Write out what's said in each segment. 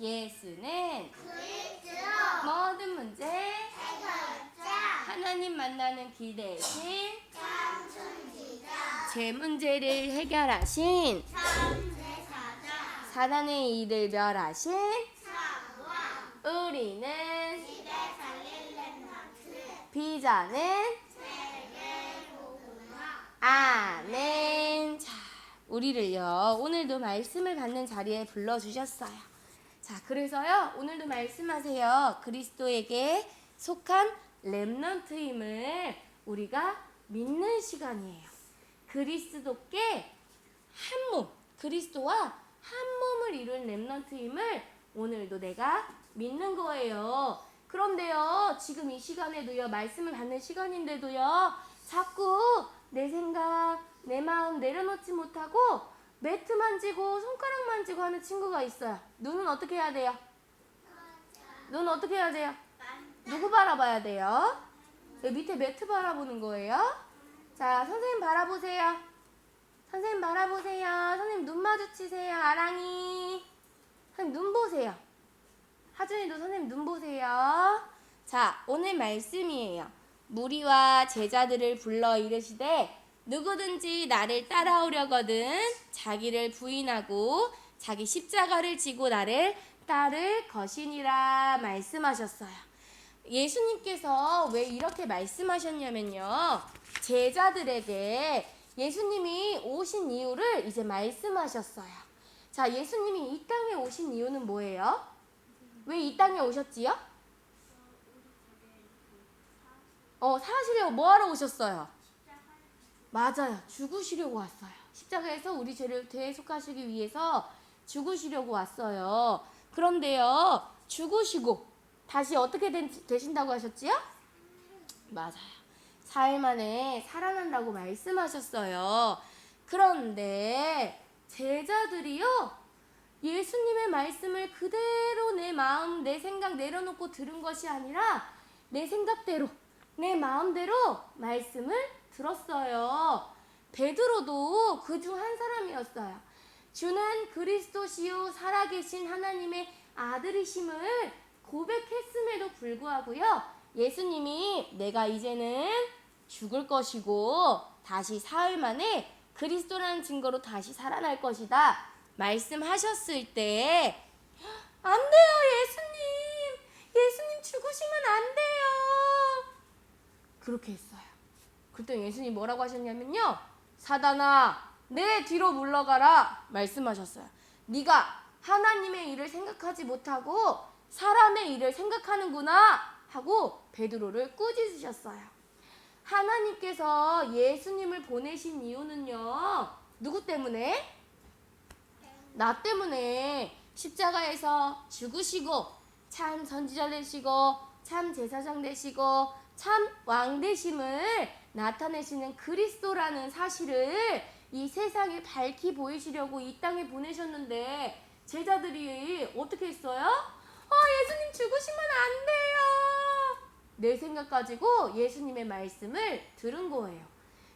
예수는 그리스도. 모든 문제 해결자. 하나님 만나는 길 대신 참 천지자. 제 문제를 해결하신 참제사자. 사단의 일을 멸하신 사왕 우리는 집에 살릴 렘넌트. 비자는 세계 복음화 아멘. 자, 우리를요, 오늘도 말씀을 받는 자리에 불러주셨어요. 자, 그래서요, 오늘도 말씀하세요. 그리스도에게 속한 렘넌트임을 우리가 믿는 시간이에요. 그리스도께 한 몸, 그리스도와 한 몸을 이룬 렘넌트임을 오늘도 내가 믿는 거예요. 그런데요, 지금 이 시간에도요, 말씀을 받는 시간인데도요, 자꾸 내 생각, 내 마음 내려놓지 못하고 매트 만지고 손가락 만지고 하는 친구가 있어요. 눈은 어떻게 해야 돼요? 눈 어떻게 해야 돼요? 누구 바라봐야 돼요? 여기 밑에 매트 바라보는 거예요. 자, 선생님 바라보세요. 선생님 바라보세요. 선생님 눈 마주치세요. 아랑이. 선생님 눈 보세요. 하준이도 선생님 눈 보세요. 자, 오늘 말씀이에요. 무리와 제자들을 불러 이르시되 누구든지 나를 따라오려거든 자기를 부인하고 자기 십자가를 지고 나를 따를 것이니라 말씀하셨어요. 예수님께서 왜 이렇게 말씀하셨냐면요. 제자들에게 예수님이 오신 이유를 이제 말씀하셨어요. 자, 예수님이 이 땅에 오신 이유는 뭐예요? 왜 이 땅에 오셨지요? 어, 사시려고 뭐하러 오셨어요? 맞아요. 죽으시려고 왔어요. 십자가에서 우리 죄를 대속하시기 위해서 죽으시려고 왔어요. 그런데요, 죽으시고 다시 어떻게 된, 되신다고 하셨지요? 맞아요. 사흘 만에 살아난다고 말씀하셨어요. 그런데 제자들이요, 예수님의 말씀을 그대로 내 마음, 내 생각 내려놓고 들은 것이 아니라 내 생각대로, 내 마음대로 말씀을 들었어요. 베드로도 그 중 한 사람이었어요. 주는 그리스도시요 살아계신 하나님의 아들이심을 고백했음에도 불구하고요. 예수님이 내가 이제는 죽을 것이고 다시 사흘 만에 그리스도라는 증거로 다시 살아날 것이다. 말씀하셨을 때 안 돼요, 예수님. 예수님 죽으시면 안 돼요. 그렇게 했어요. 그때 예수님 뭐라고 하셨냐면요. 사단아, 내 뒤로 물러가라 말씀하셨어요. 네가 하나님의 일을 생각하지 못하고 사람의 일을 생각하는구나 하고 베드로를 꾸짖으셨어요. 하나님께서 예수님을 보내신 이유는요. 누구 때문에? 나 때문에 십자가에서 죽으시고 참 선지자 되시고 참 제사장 되시고 참 왕 되심을 나타내시는 그리스도라는 사실을 이 세상에 밝히 보이시려고 이 땅에 보내셨는데 제자들이 어떻게 했어요? 아 예수님 죽으시면 안 돼요. 내 생각 가지고 예수님의 말씀을 들은 거예요.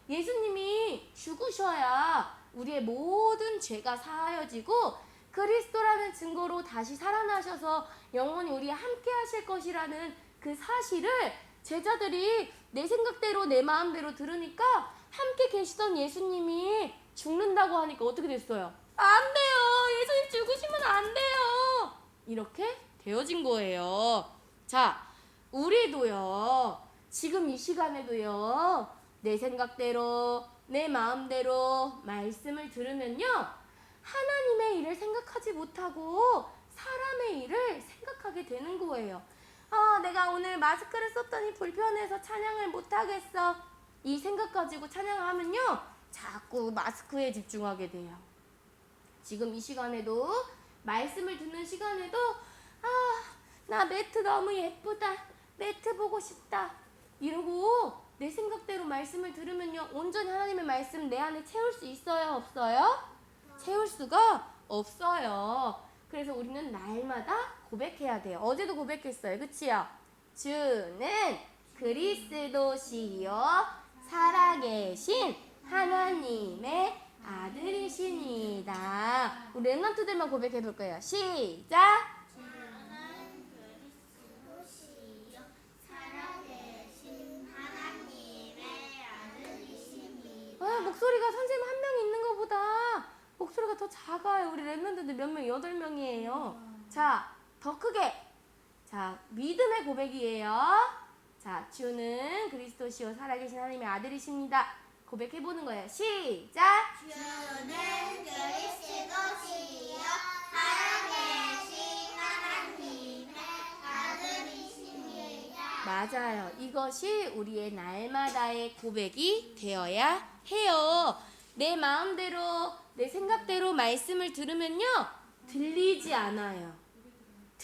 예수님이 죽으셔야 우리의 모든 죄가 사하여지고 그리스도라는 증거로 다시 살아나셔서 영원히 우리와 함께 하실 것이라는 그 사실을 제자들이 내 생각대로 내 마음대로 들으니까 함께 계시던 예수님이 죽는다고 하니까 어떻게 됐어요? 안 돼요. 예수님 죽으시면 안 돼요. 이렇게 되어진 거예요. 자, 우리도요. 지금 이 시간에도요. 내 생각대로 내 마음대로 말씀을 들으면요. 하나님의 일을 생각하지 못하고 사람의 일을 생각하게 되는 거예요. 아, 내가 오늘 마스크를 썼더니 불편해서 찬양을 못 하겠어. 이 생각 가지고 찬양하면요. 자꾸 마스크에 집중하게 돼요. 지금 이 시간에도 말씀을 듣는 시간에도 아, 나 매트 너무 예쁘다. 매트 보고 싶다. 이러고 내 생각대로 말씀을 들으면요. 온전히 하나님의 말씀 내 안에 채울 수 있어요? 없어요? 채울 수가 없어요. 그래서 우리는 날마다 고백해야 돼요. 어제도 고백했어요. 그치요? 주는 그리스도시요 사랑의 신 하나님의 아들이십니다. 우리 랩런트들만 고백해 볼 거예요. 시작! 와, 목소리가 선생님 한 명 있는 것보다 목소리가 더 작아요. 우리 랩런트들 몇 명? 여덟 명이에요. 자, 더 크게. 자, 믿음의 고백이에요. 자, 주는 그리스도시요 살아계신 하나님의 아들이십니다. 고백해 보는 거예요. 시작! 주는 그리스도시요 살아계신 하나님의 아들이십니다. 맞아요. 이것이 우리의 날마다의 고백이 되어야 해요. 내 마음대로, 내 생각대로 말씀을 들으면요. 들리지 않아요.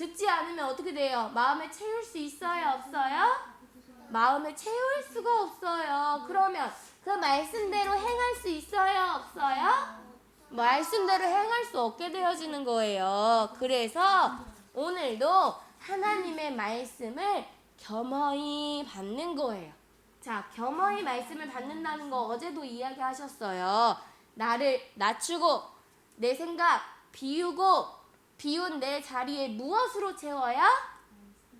듣지 않으면 어떻게 돼요? 마음에 채울 수 있어요? 없어요? 마음에 채울 수가 없어요. 그러면 그 말씀대로 행할 수 있어요? 없어요? 말씀대로 행할 수 없게 되어지는 거예요. 그래서 오늘도 하나님의 말씀을 겸허히 받는 거예요. 자, 겸허히 말씀을 받는다는 거 어제도 이야기하셨어요. 나를 낮추고 내 생각 비우고 비운 내 자리에 무엇으로 채워야?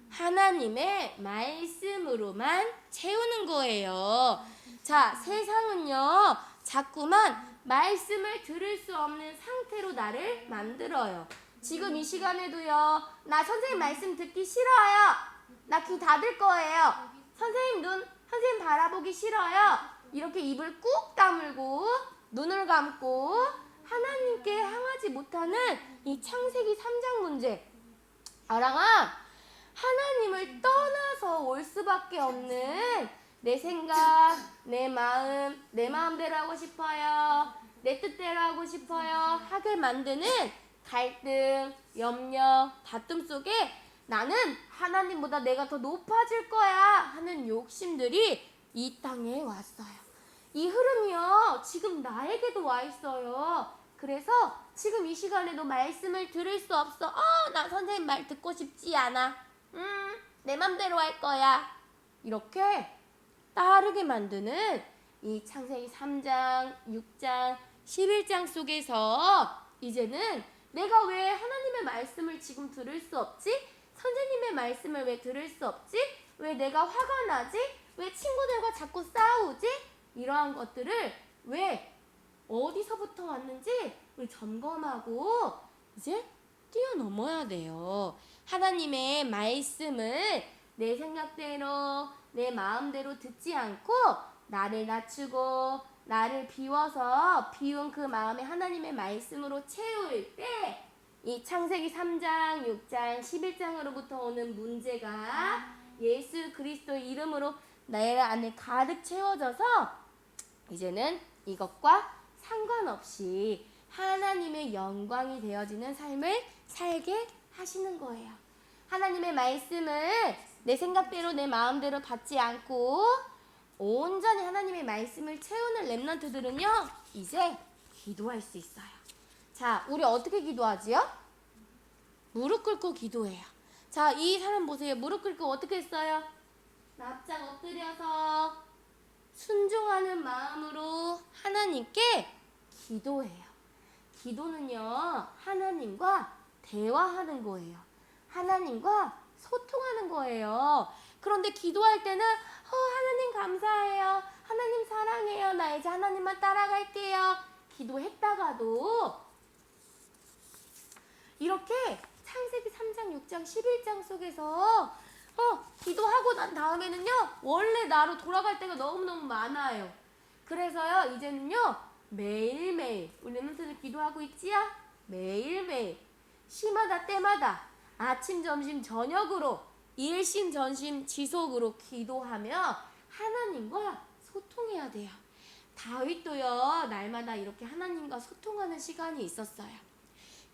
하나님의 말씀으로만 채우는 거예요. 자, 세상은요, 자꾸만 말씀을 들을 수 없는 상태로 나를 만들어요. 지금 이 시간에도요, 나 선생님 말씀 듣기 싫어요. 나 귀 닫을 거예요. 선생님 눈, 선생님 바라보기 싫어요. 이렇게 입을 꾹 다물고, 눈을 감고, 하나님께 향하지 못하는 이 창세기 3장 문제. 아랑아, 하나님을 떠나서 올 수밖에 없는 내 생각, 내 마음, 내 마음대로 하고 싶어요. 내 뜻대로 하고 싶어요. 하게 만드는 갈등, 염려, 다툼 속에 나는 하나님보다 내가 더 높아질 거야 하는 욕심들이 이 땅에 왔어요. 이 흐름이요, 지금 나에게도 와 있어요. 그래서 지금 이 시간에도 말씀을 들을 수 없어. 어, 나 선생님 말 듣고 싶지 않아. 음, 내 맘대로 할 거야. 이렇게 따르게 만드는 이 창세기 3장, 6장, 11장 속에서 이제는 내가 왜 하나님의 말씀을 지금 들을 수 없지? 선생님의 말씀을 왜 들을 수 없지? 왜 내가 화가 나지? 왜 친구들과 자꾸 싸우지? 이러한 것들을 왜 어디서부터 왔는지 우리 점검하고 이제 뛰어넘어야 돼요. 하나님의 말씀을 내 생각대로 내 마음대로 듣지 않고 나를 낮추고 나를 비워서 비운 그 마음에 하나님의 말씀으로 채울 때 이 창세기 3장, 6장, 11장으로부터 오는 문제가 예수 그리스도 이름으로 내 안에 가득 채워져서 이제는 이것과 상관없이 하나님의 영광이 되어지는 삶을 살게 하시는 거예요. 하나님의 말씀을 내 생각대로 내 마음대로 받지 않고 온전히 하나님의 말씀을 채우는 렘넌트들은요 이제 기도할 수 있어요. 자, 우리 어떻게 기도하지요? 무릎 꿇고 기도해요. 자, 이 사람 보세요. 무릎 꿇고 어떻게 했어요? 납작 엎드려서 순종하는 마음으로 하나님께 기도해요. 기도는요, 하나님과 대화하는 거예요. 하나님과 소통하는 거예요. 그런데 기도할 때는, 어, 하나님 감사해요. 하나님 사랑해요. 나 이제 하나님만 따라갈게요. 기도했다가도 이렇게 창세기 3장, 6장, 11장 속에서 어, 기도하고 난 다음에는요, 원래 나로 돌아갈 때가 너무너무 많아요. 그래서요, 이제는요, 매일매일, 우리 멤버들 기도하고 있지요? 매일매일, 시마다 때마다, 아침, 점심, 저녁으로, 일심, 전심, 지속으로 기도하며 하나님과 소통해야 돼요. 다윗도요, 날마다 이렇게 하나님과 소통하는 시간이 있었어요.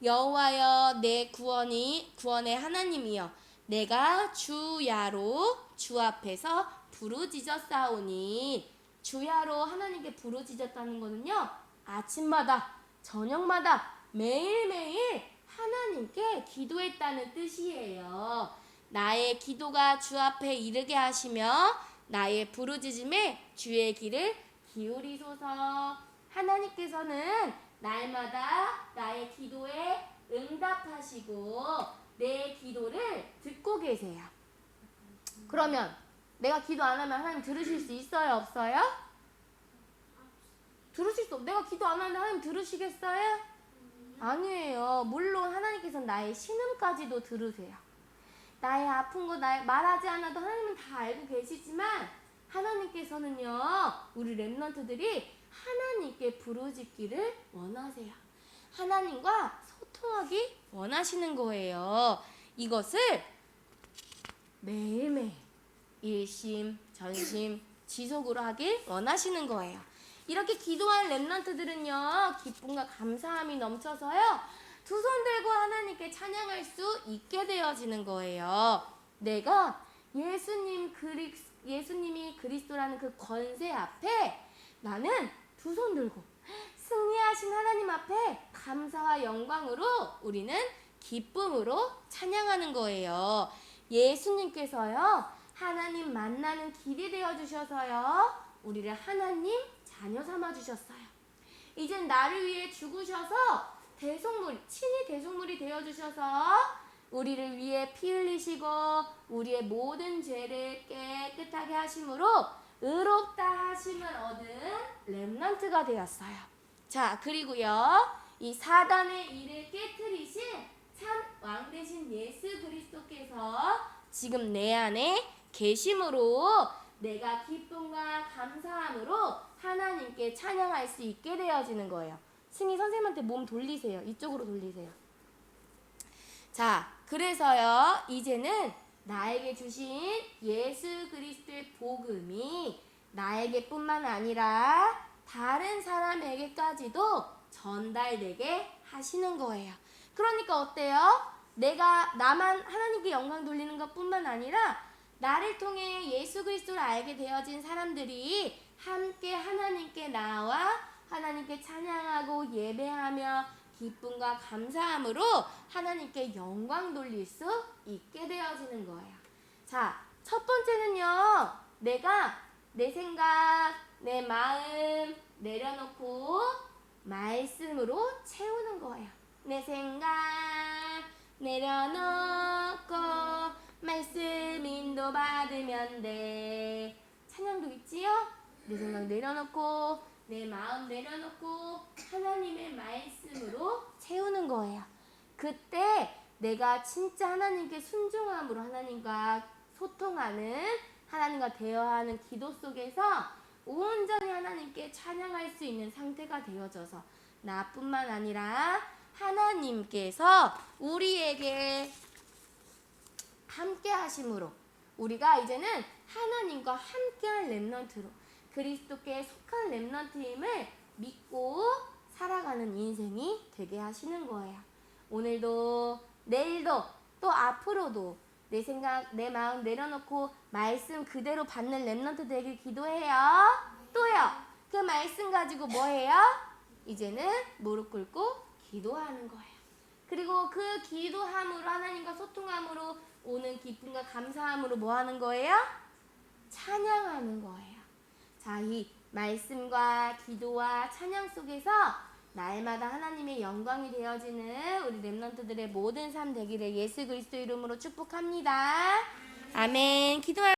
여호와여 내 구원이 구원의 하나님이여 내가 주야로 주 앞에서 부르짖었사오니 주야로 하나님께 부르짖었다는 거는요 아침마다 저녁마다 매일매일 하나님께 기도했다는 뜻이에요 나의 기도가 주 앞에 이르게 하시며 나의 부르짖음에 주의 귀를 기울이소서 하나님께서는 날마다 나의 기도에 응답하시고 내 기도를 듣고 계세요. 그러면 내가 기도 안 하면 하나님 들으실 수 있어요, 없어요? 들으실 수 없. 내가 기도 안 하는데 하나님 들으시겠어요? 아니에요. 물론 하나님께서 나의 신음까지도 들으세요. 나의 아픈 거 나의 말하지 않아도 하나님은 다 알고 계시지만 하나님께서는요 우리 랩런트들이 하나님께 부르짖기를 원하세요. 하나님과 소통하기 원하시는 거예요. 이것을 매일매일 일심 전심 지속으로 하길 원하시는 거예요. 이렇게 기도한 랩런트들은요 기쁨과 감사함이 넘쳐서요 두 손 들고 하나님께 찬양할 수 있게 되어지는 거예요. 내가 예수님 그리 예수님이 그리스도라는 그 권세 앞에 나는 두 손 들고 승리하신 하나님 앞에 감사와 영광으로 우리는 기쁨으로 찬양하는 거예요. 예수님께서요 하나님 만나는 길이 되어 주셔서요 우리를 하나님 자녀 삼아 주셨어요. 이젠 나를 위해 죽으셔서 대속물, 친히 대속물이 되어 주셔서 우리를 위해 피 흘리시고 우리의 모든 죄를 깨끗하게 하심으로 의롭다 하심을 얻은 렘넌트가 되었어요. 자, 그리고요. 이 사단의 일을 깨뜨리신 참 왕 되신 예수 그리스도께서 지금 내 안에 계심으로 내가 기쁨과 감사함으로 하나님께 찬양할 수 있게 되어지는 거예요. 승희 선생님한테 몸 돌리세요. 이쪽으로 돌리세요. 자, 그래서요, 이제는 나에게 주신 예수 그리스도의 복음이 나에게뿐만 아니라 다른 사람에게까지도 전달되게 하시는 거예요. 그러니까 어때요? 내가 나만 하나님께 영광 돌리는 것뿐만 아니라 나를 통해 예수 그리스도를 알게 되어진 사람들이 함께 하나님께 나와 하나님께 찬양하고 예배하며 기쁨과 감사함으로 하나님께 영광 돌릴 수 있게 되어지는 거예요. 자, 첫 번째는요. 내가 내 생각, 내 마음 내려놓고 말씀으로 채우는 거예요. 내 생각 내려놓고 받으면 돼. 찬양도 있지요? 내 생각 내려놓고 내 마음 내려놓고 하나님의 말씀으로 채우는 거예요. 그때 내가 진짜 하나님께 순종함으로 하나님과 소통하는 하나님과 대화하는 기도 속에서 온전히 하나님께 찬양할 수 있는 상태가 되어져서 나뿐만 아니라 하나님께서 우리에게 함께 하심으로 우리가 이제는 하나님과 함께한 렘넌트로 그리스도께 속한 렘넌트임을 믿고 살아가는 인생이 되게 하시는 거예요. 오늘도 내일도 또 앞으로도 내 생각 내 마음 내려놓고 말씀 그대로 받는 렘넌트 되길 기도해요. 또요. 그 말씀 가지고 뭐 해요? 이제는 무릎 꿇고 기도하는 거예요. 그리고 그 기도함으로 하나님과 소통함으로 오는 기쁨과 감사함으로 뭐 하는 거예요? 찬양하는 거예요. 자, 이 말씀과 기도와 찬양 속에서 날마다 하나님의 영광이 되어지는 우리 렘넌트들의 모든 삶 되기를 예수 그리스도 이름으로 축복합니다. 아멘. 기도할